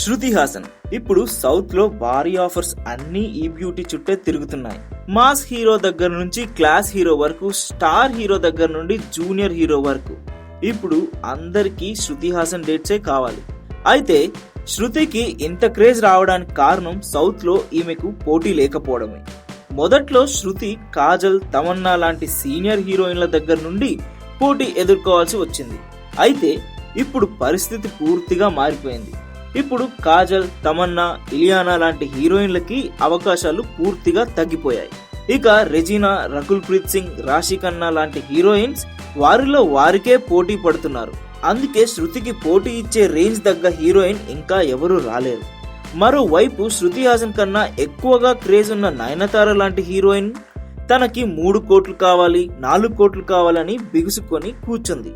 శృతి హాసన్. ఇప్పుడు సౌత్లో భారీ ఆఫర్స్ అన్ని ఈ బ్యూటీ చుట్టే తిరుగుతున్నాయి. మాస్ హీరో దగ్గర నుంచి క్లాస్ హీరో వరకు స్టార్ హీరో దగ్గర నుండి జూనియర్ హీరో వరకు. ఇప్పుడు అందరికీ శృతి హాసన్ డేట్సే కావాలి. అయితే శృతికి ఇంత క్రేజ్ రావడానికి కారణం సౌత్లో ఈమెకు పోటీ లేకపోవడమే. మొదట్లో శృతి కాజల్ తమన్నా లాంటి సీనియర్ హీరోయిన్ల దగ్గర నుండి పోటీ ఎదుర్కోవాల్సి వచ్చింది. అయితే ఇప్పుడు పరిస్థితి పూర్తిగా మారిపోయింది. ఇప్పుడు కాజల్ తమన్నా ఇలియానా లాంటి హీరోయిన్లకి అవకాశాలు పూర్తిగా తగ్గిపోయాయి. ఇక రెజీనా రకుల్ ప్రీత్ సింగ్ రాశి ఖన్నా లాంటి హీరోయిన్స్ వారిలో వారికే పోటీ పడుతున్నారు. అందుకే శృతికి పోటీ ఇచ్చే రేంజ్ తగ్గ హీరోయిన్ ఇంకా ఎవరూ రాలేరు మరోవైపు శృతి హాసన్ కన్నా ఎక్కువగా క్రేజ్ ఉన్న నయనతార లాంటి హీరోయిన్ తనకి మూడు కోట్లు కావాలి నాలుగు కోట్లు కావాలని బిగుసుకొని కూర్చుంది.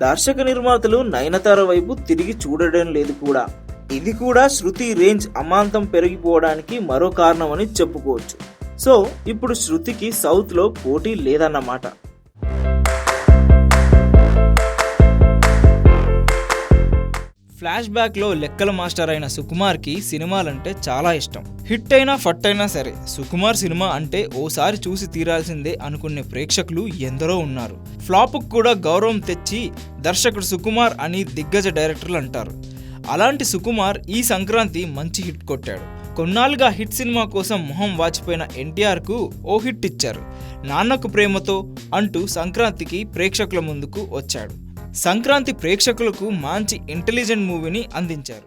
దర్శక నిర్మాతలు నయనతార వైపు తిరిగి చూడడం లేదు కూడా. ఇది కూడా శృతి రేంజ్ అమాంతం పెరిగిపోవడానికి మరో కారణమని చెప్పుకోవచ్చు. సో ఇప్పుడు శృతికి సౌత్లో పోటీ లేదన్నమాట. ఫ్లాష్ బ్యాక్లో లెక్కల మాస్టర్ అయిన సుకుమార్కి సినిమాలంటే చాలా ఇష్టం. హిట్ అయినా ఫట్ అయినా సరే సుకుమార్ సినిమా అంటే ఓసారి చూసి తీరాల్సిందే అనుకునే ప్రేక్షకులు ఎందరో ఉన్నారు. ఫ్లాప్ కూడా గౌరవం తెచ్చి దర్శకుడు సుకుమార్ అని దిగ్గజ డైరెక్టర్లు అంటారు. అలాంటి సుకుమార్ ఈ సంక్రాంతి మంచి హిట్ కొట్టాడు. కొన్నాళ్ళుగా హిట్ సినిమా కోసం మొహం వాచిపోయిన ఎన్టీఆర్కు ఓ హిట్ ఇచ్చారు. నాన్నకు ప్రేమతో అంటూ సంక్రాంతికి ప్రేక్షకుల ముందుకు వచ్చాడు. సంక్రాంతి ప్రేక్షకులకు మంచి ఇంటెలిజెంట్ మూవీని అందించారు.